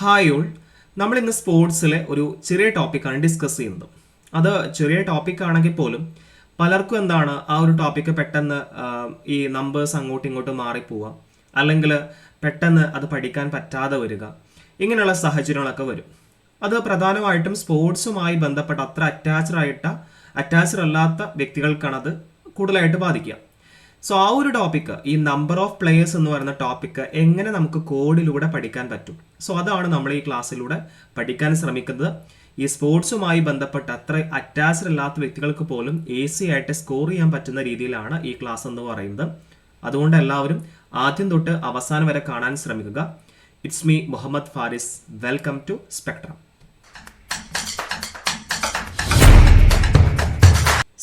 Hi all നമ്മൾ ഇന്ന് സ്പോർട്സിലെ ഒരു ചെറിയ ടോപ്പിക്കാണ് ഡിസ്കസ് ചെയ്യുന്നത്. അത് ചെറിയ ടോപ്പിക് ആണെങ്കിൽ പോലും പലർക്കും എന്താണ് ആ ഒരു ടോപ്പിക്ക് പെട്ടെന്ന് ഈ നമ്പേഴ്സ് അങ്ങോട്ടും ഇങ്ങോട്ടും മാറിപ്പോവാം അല്ലെങ്കിൽ പെട്ടെന്ന് അത് പഠിക്കാൻ പറ്റാതെ വരിക. ഇങ്ങനെയുള്ള സാഹചര്യങ്ങളൊക്കെ വരും. അത് പ്രധാനമായിട്ടും സ്പോർട്സുമായി ബന്ധപ്പെട്ട അത്ര അറ്റാച്ച്ഡ് ആയിട്ട് അറ്റാച്ച്ഡ് അല്ലാത്ത വ്യക്തികൾക്കാണ് അത് കൂടുതലായിട്ട് ബാധിക്കുക. സോ ആ ഒരു ടോപ്പിക്ക് ഈ നമ്പർ ഓഫ് പ്ലേയേഴ്സ് എന്ന് പറയുന്ന ടോപ്പിക്ക് എങ്ങനെ നമുക്ക് കോഡിലൂടെ പഠിക്കാൻ പറ്റും? സോ അതാണ് നമ്മൾ ഈ ക്ലാസ്സിലൂടെ പഠിക്കാൻ ശ്രമിക്കുന്നത്. ഈ സ്പോർട്സുമായി ബന്ധപ്പെട്ട് അത്ര അറ്റാച്ച്ഡ് അല്ലാത്ത വ്യക്തികൾക്ക് പോലും ഈസി ആയിട്ട് സ്കോർ ചെയ്യാൻ പറ്റുന്ന രീതിയിലാണ് ഈ ക്ലാസ് എന്ന് പറയുന്നത്. അതുകൊണ്ട് എല്ലാവരും ആദ്യം തൊട്ട് അവസാനം വരെ കാണാൻ ശ്രമിക്കുക. It's me Muhammad Faris welcome to Spectrum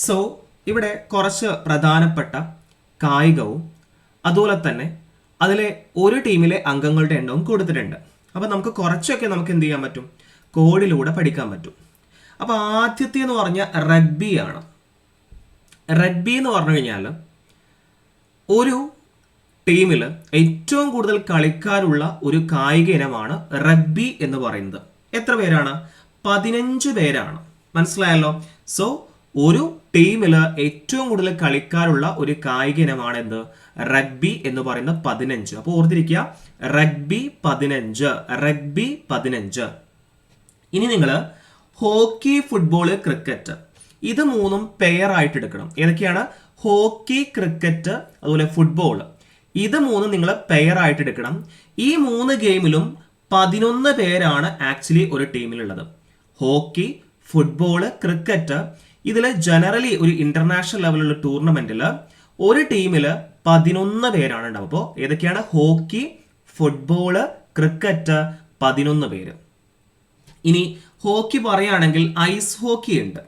so ഇവിടെ കുറച്ച് പ്രധാനപ്പെട്ട കായികവും അതുപോലെ തന്നെ അതിലെ ഒരു ടീമിലെ അംഗങ്ങളുടെ എണ്ണവും കൊടുത്തിട്ടുണ്ട്. അപ്പോൾ നമുക്ക് കുറച്ചൊക്കെ നമുക്ക് എന്ത് ചെയ്യാൻ പറ്റും? കോഡിലൂടെ പഠിക്കാൻ പറ്റും. അപ്പോൾ ആദ്യത്തെ എന്ന് പറഞ്ഞാൽ ആണ്. റഗ്ബി എന്ന് പറഞ്ഞു കഴിഞ്ഞാൽ ഒരു ടീമിൽ ഏറ്റവും കൂടുതൽ കളിക്കാരുള്ള ഒരു കായിക ഇനമാണ് റഗ്ബി എന്ന് പറയുന്നത്. എത്ര പേരാണ്? പതിനഞ്ച് പേരാണ്. മനസ്സിലായല്ലോ? സോ ഒരു ടീമിൽ ഏറ്റവും കൂടുതൽ കളിക്കാരുള്ള ഒരു കായിക ഇനമാണ് എന്ത്? റഗ്ബി എന്ന് പറയുന്ന പതിനഞ്ച്. അപ്പോൾ ഓർത്തിരിക്കുക റഗ്ബി പതിനഞ്ച് റഗ്ബി പതിനഞ്ച്. ഇനി നിങ്ങൾ ഹോക്കി ഫുട്ബോൾ ക്രിക്കറ്റ് ഇത് മൂന്നും പെയർ ആയിട്ട് എടുക്കണം. ഏതൊക്കെയാണ്? ഹോക്കി ക്രിക്കറ്റ് അതുപോലെ ഫുട്ബോൾ ഇത് മൂന്നും നിങ്ങൾ പെയർ ആയിട്ട് എടുക്കണം. ഈ മൂന്ന് ഗെയിമിലും പതിനൊന്ന് പേരാണ് ആക്ച്വലി ഒരു ടീമിലുള്ളത് ഹോക്കി ഫുട്ബോൾ ക്രിക്കറ്റ് ഇതിൽ ജനറലി ഒരു ഇന്റർനാഷണൽ ലെവലുള്ള ടൂർണമെന്റിൽ ഒരു ടീമിൽ പതിനൊന്ന് പേരാണ് ഉണ്ടാവും അപ്പോൾ ഏതൊക്കെയാണ്? ഹോക്കി ഫുട്ബോൾ ക്രിക്കറ്റ് പതിനൊന്ന് പേര്. ഇനി ഹോക്കി പറയുകയാണെങ്കിൽ ഐസ് ഹോക്കി ഉണ്ട്.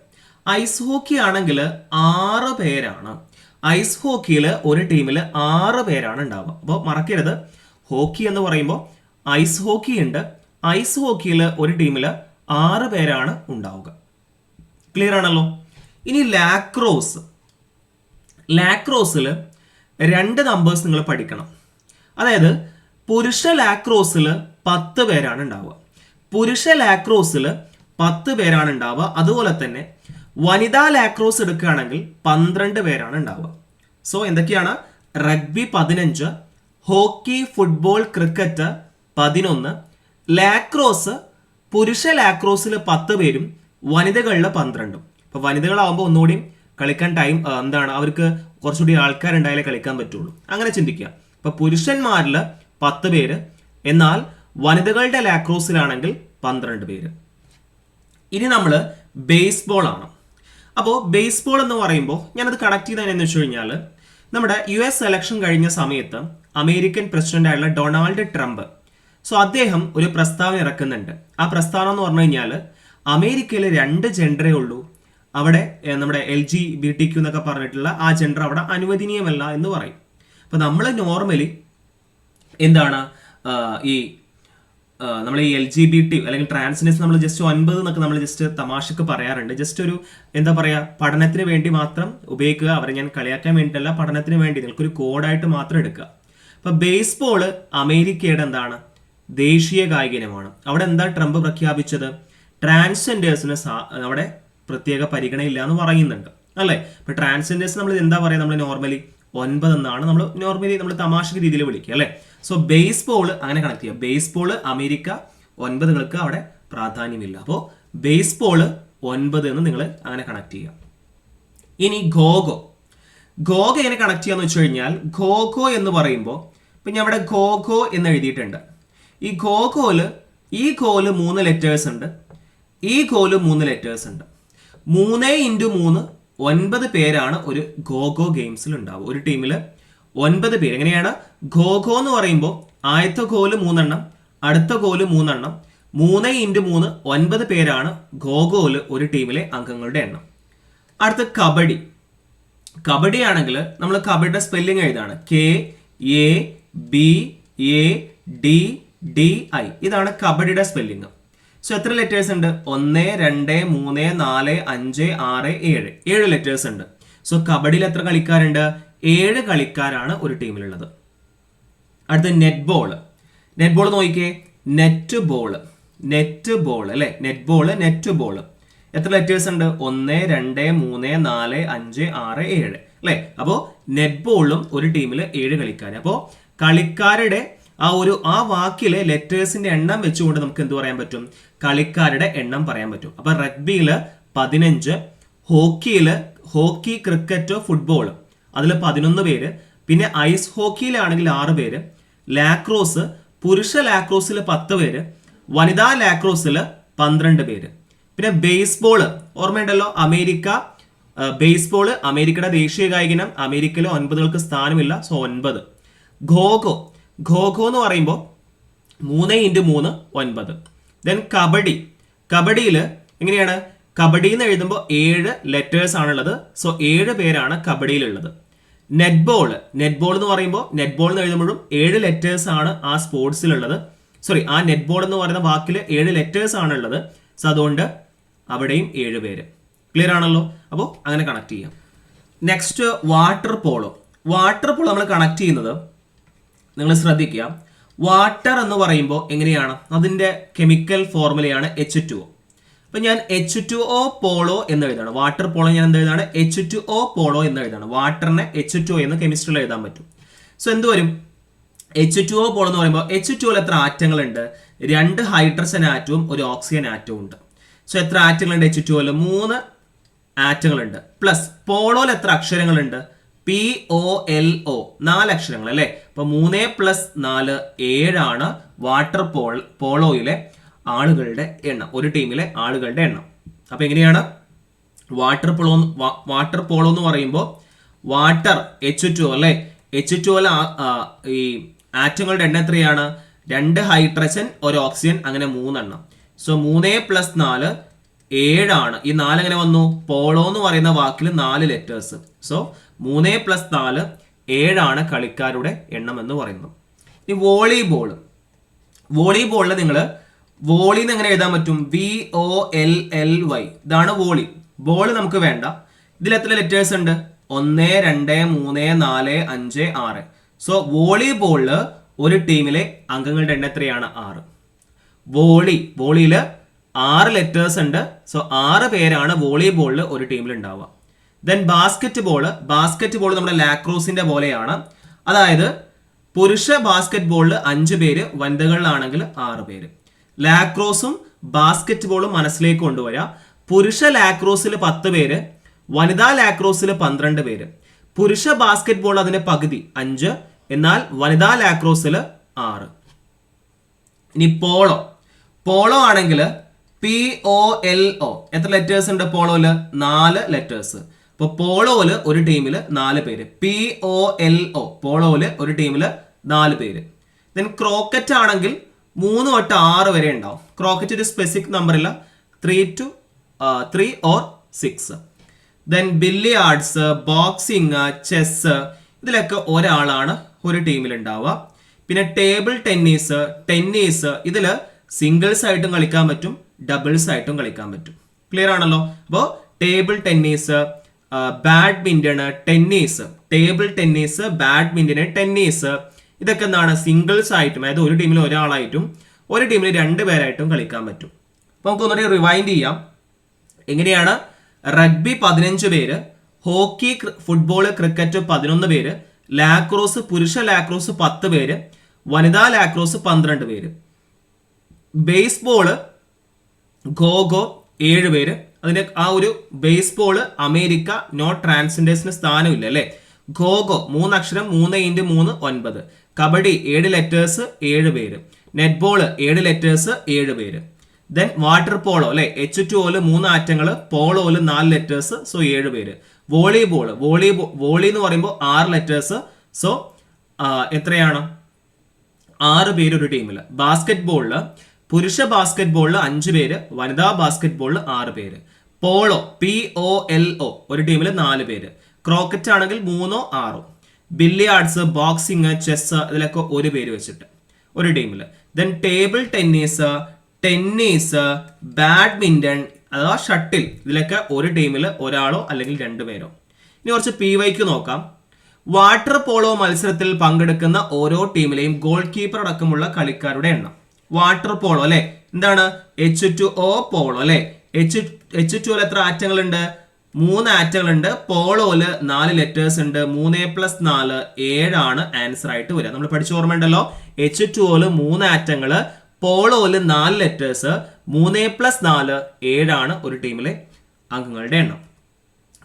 ഐസ് ഹോക്കി ആണെങ്കിൽ ആറ് പേരാണ്. ഐസ് ഹോക്കിയിൽ ഒരു ടീമിൽ ആറ് പേരാണ് ഉണ്ടാവുക. അപ്പോൾ മറക്കരുത്. ഹോക്കി എന്ന് പറയുമ്പോൾ ഐസ് ഹോക്കി ഉണ്ട്. ഐസ് ഹോക്കിയിൽ ഒരു ടീമിൽ ആറ് പേരാണ് ഉണ്ടാവുക. ക്ലിയർ ആണല്ലോ? ഇനി ലാക്രോസ് ലാക്രോസിൽ രണ്ട് നമ്പേഴ്സ് നിങ്ങൾ പഠിക്കണം. അതായത് പുരുഷ ലാക്രോസിൽ പത്ത് പേരാണ് ഉണ്ടാവുക. പുരുഷ ലാക്രോസിൽ പത്ത് പേരാണ് ഉണ്ടാവുക. അതുപോലെ തന്നെ വനിതാ ലാക്രോസ് എടുക്കുകയാണെങ്കിൽ പന്ത്രണ്ട് പേരാണ് ഉണ്ടാവുക. സോ എന്തൊക്കെയാണ്? റഗ്ബി പതിനഞ്ച് ഹോക്കി ഫുട്ബോൾ ക്രിക്കറ്റ് പതിനൊന്ന്. ലാക്രോസ് പുരുഷ ലാക്രോസിൽ പത്ത് പേരും വനിതകളിൽ പന്ത്രണ്ടും. ഇപ്പൊ വനിതകളാകുമ്പോൾ ഒന്നുകൂടി കളിക്കാൻ ടൈം എന്താണ് അവർക്ക് കുറച്ചുകൂടി ആൾക്കാരുണ്ടായാലേ കളിക്കാൻ പറ്റുള്ളൂ. അങ്ങനെ ചിന്തിക്കുക. ഇപ്പോൾ പുരുഷന്മാരിൽ പത്ത് പേര് എന്നാൽ വനിതകളുടെ ലാക്രോസിലാണെങ്കിൽ പന്ത്രണ്ട് പേര്. ഇനി നമ്മൾ ബേസ്ബോൾ ആണ് അപ്പോൾ ബേസ്ബോൾ എന്ന് പറയുമ്പോൾ ഞാനത് കണക്ട് ചെയ്തത് എന്ന് വെച്ച് കഴിഞ്ഞാൽ നമ്മുടെ യു എസ് എലക്ഷൻ കഴിഞ്ഞ സമയത്ത് അമേരിക്കൻ പ്രസിഡന്റ് ആയിട്ടുള്ള ഡൊണാൾഡ് ട്രംപ് സോ അദ്ദേഹം ഒരു പ്രസ്താവന ഇറക്കുന്നുണ്ട്. ആ പ്രസ്താവന എന്ന് പറഞ്ഞു കഴിഞ്ഞാൽ അമേരിക്കയിൽ രണ്ട് ജെൻഡറേ ഉള്ളൂ. അവിടെ നമ്മുടെ L G B T Q എന്നൊക്കെ പറഞ്ഞിട്ടുള്ള ആ ജെൻഡർ അവിടെ അനുവദനീയമല്ല എന്ന് പറയും. അപ്പോൾ നമ്മൾ നോർമലി എന്താണ് ഈ നമ്മൾ ഈ എൽ ജി ബി ടി അല്ലെങ്കിൽ ട്രാൻസ്ജെൻഡേഴ്സ് നമ്മൾ ജസ്റ്റ് ഒൻപത് എന്നൊക്കെ നമ്മൾ ജസ്റ്റ് തമാശക്ക് പറയാറുണ്ട്. ജസ്റ്റ് ഒരു എന്താ പറയുക പഠനത്തിന് വേണ്ടി മാത്രം ഉപയോഗിക്കുക അവരെ ഞാൻ കളിയാക്കാൻ വേണ്ടിയിട്ടല്ല പഠനത്തിന് വേണ്ടി നിങ്ങൾക്കൊരു കോഡായിട്ട് മാത്രം എടുക്കുക. അപ്പൊ ബേസ്ബോൾ അമേരിക്കയുടെ എന്താണ് ദേശീയ കായിക ഇനമാണ്. അവിടെ എന്താ ട്രംപ് പ്രഖ്യാപിച്ചത്? ട്രാൻസ്ജെൻഡേഴ്സിന് അവിടെ പ്രത്യേക പരിഗണനയില്ല എന്ന് പറയുന്നുണ്ട്. അല്ലേ? ഇപ്പൊ ട്രാൻസ്ജെൻഡേഴ്സ് നമ്മൾ എന്താ പറയുക നമ്മൾ നോർമലി ഒൻപത് എന്നാണ് നമ്മൾ നോർമലി നമ്മൾ തമാശ രീതിയിൽ വിളിക്കുക അല്ലേ? സോ ബേസ്ബോൾ അങ്ങനെ കണക്ട് ചെയ്യുക ബേസ്ബോൾ അമേരിക്ക ഒൻപതുകൾക്ക് അവിടെ പ്രാധാന്യമില്ല. അപ്പോൾ ബേസ്ബോൾ ഒൻപത് എന്ന് നിങ്ങൾ അങ്ങനെ കണക്ട് ചെയ്യുക ഇനി ഗോഗോ ഖോഖ എങ്ങനെ കണക്ട് ചെയ്യാന്ന് വെച്ച് കഴിഞ്ഞാൽ ഗോഗോ എന്ന് പറയുമ്പോൾ ഇപ്പം ഞാൻ അവിടെ ഗോഗോ എന്ന് എഴുതിയിട്ടുണ്ട്. ഈ ഗോഗോൽ ഈ ഗോൽ മൂന്ന് ലെറ്റേഴ്സ് ഉണ്ട്. ഈ ഗോൽ മൂന്ന് ലെറ്റേഴ്സ് ഉണ്ട്. മൂന്ന് ഇന്റു മൂന്ന് ഒൻപത് പേരാണ് ഒരു ഗോഗോ ഗെയിംസിൽ ഉണ്ടാവുക ഒരു ടീമിൽ ഒൻപത് പേര്. എങ്ങനെയാണ്? ഗോഗോ എന്ന് പറയുമ്പോൾ ആദ്യത്തെ ഗോൽ മൂന്നെണ്ണം അടുത്ത ഗോൽ മൂന്നെണ്ണം മൂന്ന് ഇന്റു മൂന്ന് ഒൻപത് പേരാണ് ഗോഗോൽ ഒരു ടീമിലെ അംഗങ്ങളുടെ എണ്ണം. അടുത്ത കബഡി. കബഡി ആണെങ്കിൽ നമ്മൾ കബഡിയുടെ spelling എഴുതാണ്. K A B A D D I. ഇതാണ് കബഡിയുടെ സ്പെല്ലിംഗ് സോ എത്ര ലെറ്റേഴ്സ് ഉണ്ട്? ഒന്ന് രണ്ട് മൂന്ന് നാല് അഞ്ച് ആറ് ഏഴ്. ഏഴ് ലെറ്റേഴ്സ് ഉണ്ട്. സോ കബഡിയിൽ എത്ര കളിക്കാരുണ്ട്? ഏഴ് കളിക്കാരാണ് ഒരു ടീമിലുള്ളത്. അടുത്ത നെറ്റ് ബോൾ നെറ്റ് ബോൾ നോക്കിക്കേ. നെറ്റ് ബോൾ നെറ്റ് ബോൾ അല്ലെ? നെറ്റ് ബോൾ നെറ്റ് ബോൾ എത്ര ലെറ്റേഴ്സ് ഉണ്ട്? ഒന്ന് രണ്ട് മൂന്ന് നാല് അഞ്ച് ആറ് ഏഴ്. അല്ലേ? അപ്പോൾ നെറ്റ് ബോളും ഒരു ടീമിൽ ഏഴ് കളിക്കാർ അപ്പോൾ കളിക്കാരുടെ ആ ഒരു ആ വാക്കിലെ ലെറ്റേഴ്സിന്റെ എണ്ണം വെച്ചുകൊണ്ട് നമുക്ക് എന്ത് പറയാൻ പറ്റും? കളിക്കാരുടെ എണ്ണം പറയാൻ പറ്റും. അപ്പൊ റഗ്ബിയിൽ പതിനഞ്ച് ഹോക്കിയിൽ ഹോക്കി ക്രിക്കറ്റ് ഫുട്ബോൾ. അതിൽ പതിനൊന്ന് പേര്. പിന്നെ ഐസ് ഹോക്കിയിലാണെങ്കിൽ ആറ് പേര്. ലാക്രോസ് പുരുഷ ലാക്രോസിൽ പത്ത് പേര്. വനിതാ ലാക്രോസിൽ പന്ത്രണ്ട് പേര്. പിന്നെ ബേസ്ബോൾ ഓർമ്മയുണ്ടല്ലോ അമേരിക്ക ബേസ്ബോൾ അമേരിക്കയുടെ ദേശീയ കായികനം അമേരിക്കയിൽ ഒൻപതുകൾക്ക് സ്ഥാനമില്ല സോ ഒൻപത്. ഖോഖോ. ഖോഖോ എന്ന് പറയുമ്പോൾ മൂന്ന് ഇന്റു മൂന്ന് ഒൻപത്. ദെൻ കബഡി. കബഡിയിൽ എങ്ങനെയാണ്? കബഡി എന്ന് എഴുതുമ്പോൾ ഏഴ് ലെറ്റേഴ്സ് ആണുള്ളത്. സോ ഏഴ് പേരാണ് കബഡിയിലുള്ളത്. നെറ്റ്ബോൾ നെറ്റ്ബോൾ എന്ന് പറയുമ്പോൾ നെറ്റ്ബോൾ എന്ന് എഴുതുമ്പോഴും ഏഴ് ലെറ്റേഴ്സ് ആണ് ആ സ്പോർട്സിലുള്ളത്. സോറി ആ നെറ്റ്ബോൾ എന്ന് പറയുന്ന വാക്കിൽ ഏഴ് ലെറ്റേഴ്സ് ആണുള്ളത്. സോ അതുകൊണ്ട് അവിടെയും ഏഴ് പേര്. ക്ലിയർ ആണല്ലോ? അപ്പോൾ അങ്ങനെ കണക്ട് ചെയ്യാം. Next water polo water polo നമ്മൾ കണക്ട് ചെയ്യുന്നത് നിങ്ങൾ ശ്രദ്ധിക്കുക. വാട്ടർ എന്ന് പറയുമ്പോൾ എങ്ങനെയാണ്? അതിന്റെ കെമിക്കൽ ഫോർമുലയാണ് എച്ച് ടു ഒ അപ്പം ഞാൻ എച്ച് ടു ഒ പോളോ എന്ന് എഴുതാണ്. വാട്ടർ പോളോ ഞാൻ എന്ത് എഴുതാണ്? എച്ച് ടു ഒ പോളോ എന്ന് എഴുതാണ്. വാട്ടറിനെ എച്ച് ടു ഒ എന്ന് കെമിസ്ട്രിയിൽ എഴുതാൻ പറ്റും. സോ എന്ത് വരും? എച്ച് ടു ഒ പോളോ എന്ന് പറയുമ്പോൾ എച്ച് ടു എത്ര ആറ്റങ്ങളുണ്ട്? രണ്ട് ഹൈഡ്രജൻ ആറ്റവും ഒരു ഓക്സിജൻ ആറ്റവും ഉണ്ട്. സോ എത്ര ആറ്റങ്ങളുണ്ട് എച്ച് ടു ഒയിൽ മൂന്ന് ആറ്റങ്ങളുണ്ട്. പ്ലസ് പോളോയിൽ എത്ര അക്ഷരങ്ങളുണ്ട്? പി ഒ എൽ ഒ നാല് അക്ഷരങ്ങൾ അല്ലേ അപ്പൊ മൂന്ന് പ്ലസ് നാല് ഏഴാണ് വാട്ടർ പോൾ പോളോയിലെ ആളുകളുടെ എണ്ണം. ഒരു ടീമിലെ ആളുകളുടെ എണ്ണം. അപ്പൊ എങ്ങനെയാണ്? വാട്ടർ പോളോ വാട്ടർ പോളോ എന്ന് പറയുമ്പോൾ വാട്ടർ എച്ച് ടു അല്ലേ? എച്ച് ടു അല്ല ഈ ആറ്റങ്ങളുടെ എണ്ണം എത്രയാണ്? രണ്ട് ഹൈഡ്രജൻ ഒരു ഓക്സിജൻ അങ്ങനെ മൂന്നെണ്ണം. സോ മൂന്ന് പ്ലസ് നാല് ഏഴാണ്. ഈ നാലെങ്ങനെ വന്നു? പോളോ എന്ന് പറയുന്ന വാക്കിൽ നാല് ലെറ്റേഴ്സ് സോ മൂന്നേ പ്ലസ് നാല് ഏഴാണ് കളിക്കാരുടെ എണ്ണം എന്ന് പറയുന്നു. ഇനി വോളിബോൾ വോളിബോളിൽ നിങ്ങൾ വോളി എന്ന് എങ്ങനെ എഴുതാൻ പറ്റും? V O L L Y ഇതാണ് വോളി. ബോൾ നമുക്ക് വേണ്ട. ഇതിൽ എത്ര ലെറ്റേഴ്സ് ഉണ്ട്? ഒന്ന് രണ്ട് മൂന്ന് നാല് അഞ്ച് ആറ്. സോ വോളിബോളിൽ ഒരു ടീമിലെ അംഗങ്ങളുടെ എണ്ണം എത്രയാണ്? ആറ്. വോളി. വോളിയിൽ ആറ് ലെറ്റേഴ്സ് ഉണ്ട്. സോ ആറ് പേരാണ് വോളിബോളിൽ ഒരു ടീമിൽ ഉണ്ടാവുക then basketball basketball നമ്മുടെ ലാക്രോസിന്റെ പോലെയാണ്. അതായത് പുരുഷ ബാസ്കറ്റ് ബോളിൽ അഞ്ച് പേര് വനിതകളിലാണെങ്കിൽ ആറ് പേര്. ലാക്രോസും ബാസ്കറ്റ് ബോളും മനസ്സിലേക്ക് കൊണ്ടുവരിക. പുരുഷ ലാക്രോസിൽ പത്ത് പേര് വനിതാ ലാക്രോസിൽ പന്ത്രണ്ട് പേര്. പുരുഷ ബാസ്കറ്റ് ബോൾ അതിന്റെ പകുതി അഞ്ച്. എന്നാൽ വനിതാ ലാക്രോസിൽ ആറ്. ഇനി പോളോ പോളോ ആണെങ്കിൽ പി ഒ എൽ ഒ എത്ര ലെറ്റേഴ്സ് ഉണ്ട് പോളോയിൽ നാല് ലെറ്റേഴ്സ് ഇപ്പൊ പോളോയിൽ ഒരു ടീമിൽ നാല് പേര്. പി ഒ എൽ ഒ പോളോയിൽ ഒരു ടീമിൽ നാല് പേര്. ദെൻ ക്രോക്കറ്റ് ആണെങ്കിൽ മൂന്ന് തൊട്ട് ആറ് വരെ ഉണ്ടാവും. ക്രോക്കറ്റ് ഒരു സ്പെസിഫിക് നമ്പർ ഇല്ല. Three two three or six then billiards boxing chess ഇതിലൊക്കെ ഒരാളാണ് ഒരു ടീമിൽ ഉണ്ടാവുക. പിന്നെ ടേബിൾ ടെന്നീസ് ടെന്നീസ് ഇതിൽ സിംഗിൾസ് ആയിട്ടും കളിക്കാൻ പറ്റും. ഡബിൾസ് ആയിട്ടും കളിക്കാൻ പറ്റും. ക്ലിയർ ആണല്ലോ? അപ്പോൾ table tennis badminton tennis table tennis badminton tennis ഇതൊക്കെ എന്താണ്? സിംഗിൾസ് ആയിട്ടും അതായത് ഒരു ടീമിൽ ഒരാളായിട്ടും ഒരു ടീമിൽ രണ്ട് പേരായിട്ടും കളിക്കാൻ പറ്റും. അപ്പോൾ നമുക്ക് ഒന്നുകൂടി റിവൈൻഡ് ചെയ്യാം. എങ്ങനെയാണ്? റഗ്ബി പതിനഞ്ച് പേര് ഹോക്കി ഫുട്ബോൾ ക്രിക്കറ്റ് പതിനൊന്ന് പേര് ലാക്രോസ് പുരുഷ ലാക്രോസ് പത്ത് പേര് വനിതാ ലാക്രോസ് പന്ത്രണ്ട് പേര്. ബേസ്ബോൾ ഗോഗോ ഏഴ് അതിന്റെ ആ ഒരു ബേസ്ബോൾ അമേരിക്ക നോ ട്രാൻസ്ജെൻഡേഴ്സിന് സ്ഥാനമില്ല അല്ലേ? ഗോഗോ മൂന്നക്ഷരം മൂന്ന് ഇന്റു മൂന്ന് ഒൻപത്. കബഡി ഏഴ് ലെറ്റേഴ്സ് ഏഴ് പേര്. നെറ്റ്ബോൾ ഏഴ് ലെറ്റേഴ്സ് ഏഴ് പേര്. ദെൻ വാട്ടർ പോളോ അല്ലെ? എച്ച് ടു ഓൽ മൂന്ന് ആറ്റങ്ങൾ പോളോൽ നാല് ലെറ്റേഴ്സ് സോ ഏഴ് പേര്. വോളിബോൾ വോളിബോൾ വോളി എന്ന് പറയുമ്പോൾ ആറ് ലെറ്റേഴ്സ് സോ എത്രയാണ്? ആറ് പേര് ഒരു ടീമിൽ ബാസ്കറ്റ് ബോളിൽ പുരുഷ ബാസ്കറ്റ് ബോളിൽ അഞ്ച് പേര് വനിതാ ബാസ്കറ്റ് ബോളിൽ ആറ് പേര്. Polo P O L O ഒരു ടീമിൽ നാല് പേര്. ക്രോക്കറ്റ് ആണെങ്കിൽ മൂന്നോ ആറോ. ബില്ലിയാർഡ്സ് ബോക്സിങ് ചെസ് ഇതിലൊക്കെ ഒരു പേര് വെച്ചിട്ട് ഒരു ടീമിൽ then table tennis tennis badminton അഥവാ ഷട്ടിൽ ഇതിലൊക്കെ ഒരു ടീമിൽ ഒരാളോ അല്ലെങ്കിൽ രണ്ടു പേരോ. ഇനി കുറച്ച് പി വൈക്ക് നോക്കാം. വാട്ടർ പോളോ മത്സരത്തിൽ പങ്കെടുക്കുന്ന ഓരോ ടീമിലെയും ഗോൾ കീപ്പർ അടക്കമുള്ള കളിക്കാരുടെ എണ്ണം. വാട്ടർ പോളോ അല്ലെ? എന്താണ്? എച്ച് ടു ഒ പോളോ അല്ലെ? എച്ച് എച്ച് ടുവിൽ എത്ര ആറ്റങ്ങൾ ഉണ്ട് മൂന്ന് ആറ്റങ്ങൾ ആറ്റങ്ങളുണ്ട് പോളോയിൽ നാല് ലെറ്റേഴ്സ് ഉണ്ട്. മൂന്ന് പ്ലസ് നാല് ഏഴാണ് ആൻസർ ആയിട്ട് വരിക. നമ്മൾ പഠിച്ച ഓർമ്മയുണ്ടല്ലോ? എച്ച് ടുവിൽ മൂന്ന് ആറ്റങ്ങൾ പോളോയിൽ നാല് ലെറ്റേഴ്സ് മൂന്ന് പ്ലസ് നാല് ഏഴാണ് ഒരു ടീമിലെ അംഗങ്ങളുടെ എണ്ണം.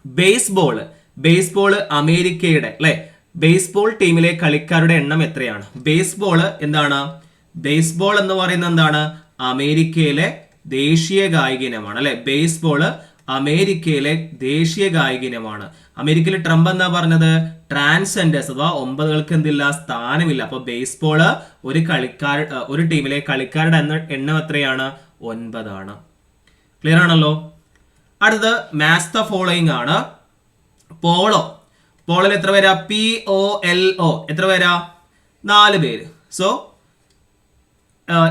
ബേസ്ബോൾ ബേസ്ബോൾ അമേരിക്കയുടെ അല്ലെ? ബേസ്ബോൾ ടീമിലെ കളിക്കാരുടെ എണ്ണം എത്രയാണ്? ബേസ്ബോൾ എന്താണ്? ബേസ്ബോൾ എന്ന് പറയുന്നത് എന്താണ്? അമേരിക്കയിലെ ദേശീയ കായിക ഇനമാണ് അല്ലെ? ബേസ്ബോൾ അമേരിക്കയിലെ ദേശീയ കായിക ഇനമാണ് അമേരിക്കയിലെ ട്രംപ് എന്താ പറഞ്ഞത്? ട്രാൻസ്ജെൻഡേഴ്സ് അഥവാ ഒമ്പതുകൾക്ക് എന്തില്ല സ്ഥാനമില്ല. അപ്പൊ ബേസ്ബോൾ ഒരു കളിക്കാർ ഒരു ടീമിലെ കളിക്കാരുടെ എണ്ണം എത്രയാണ്? ഒൻപതാണ്. ക്ലിയർ ആണല്ലോ? അടുത്തത് മാസ് ദ ഫോളോയിങ് ആണ്. പോളോ. പോളോയിൽ എത്ര പേരാ? പി ഒ എൽ ഒ എത്ര പേരാ? നാല് പേര്. സോ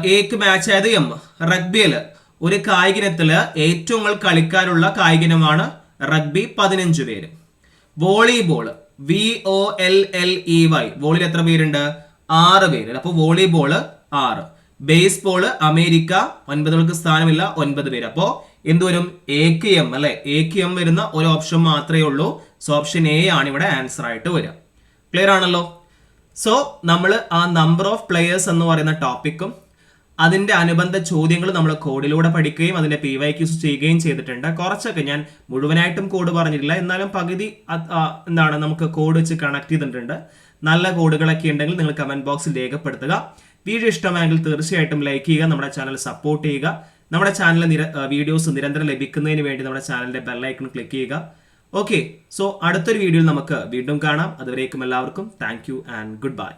ഏക്ക് മാച്ച് ആയത് എം റഗ്ബിയിൽ ഒരു കായികനത്തിൽ ഏറ്റവും കൂടുതൽ കളിക്കാരുള്ള കായികനമാണ് റഗ്ബി പതിനഞ്ച് പേര്. Volleyball V O L L E Y വോളിയിൽ എത്ര പേരുണ്ട്? ആറ് പേര്. അപ്പൊ വോളിബോൾ ആറ്. ബേസ്ബോൾ അമേരിക്ക ഒൻപതുകൾക്ക് സ്ഥാനമില്ല ഒൻപത് പേര്. അപ്പോ എന്തുവരും കെ എം അല്ലെ? എ കെ എം വരുന്ന ഒരു ഓപ്ഷൻ മാത്രമേ ഉള്ളൂ. സോ ഓപ്ഷൻ എ ആണ് ഇവിടെ ആൻസർ ആയിട്ട് വരിക. ക്ലിയർ ആണല്ലോ? സോ നമ്മൾ ആ നമ്പർ ഓഫ് പ്ലെയേഴ്സ് എന്ന് പറയുന്ന ടോപ്പിക്കും അതിന്റെ അനുബന്ധ ചോദ്യങ്ങൾ നമ്മൾ കോഡിലൂടെ പഠിക്കുകയും അതിന്റെ പി വൈ ക്യൂസ് ചെയ്യുകയും ചെയ്തിട്ടുണ്ട്. കുറച്ചൊക്കെ ഞാൻ മുഴുവനായിട്ടും കോഡ് പറഞ്ഞിട്ടില്ല. എന്നാലും പകുതി എന്താണ് നമുക്ക് കോഡ് വെച്ച് കണക്ട് ചെയ്തിട്ടുണ്ട്. നല്ല കോഡുകളൊക്കെ ഉണ്ടെങ്കിൽ നിങ്ങൾ കമന്റ് ബോക്സിൽ രേഖപ്പെടുത്തുക. വീഡിയോ ഇഷ്ടമായെങ്കിൽ തീർച്ചയായിട്ടും ലൈക്ക് ചെയ്യുക. നമ്മുടെ ചാനൽ സപ്പോർട്ട് ചെയ്യുക. നമ്മുടെ ചാനൽ നിര വീഡിയോസ് നിരന്തരം ലഭിക്കുന്നതിന് വേണ്ടി നമ്മുടെ ചാനലിന്റെ ബെല്ലൈക്കൺ ക്ലിക്ക് ചെയ്യുക. ഓക്കെ സോ അടുത്തൊരു വീഡിയോയിൽ നമുക്ക് വീണ്ടും കാണാം. അതുവരേക്കും എല്ലാവർക്കും താങ്ക് ആൻഡ് ഗുഡ് ബൈ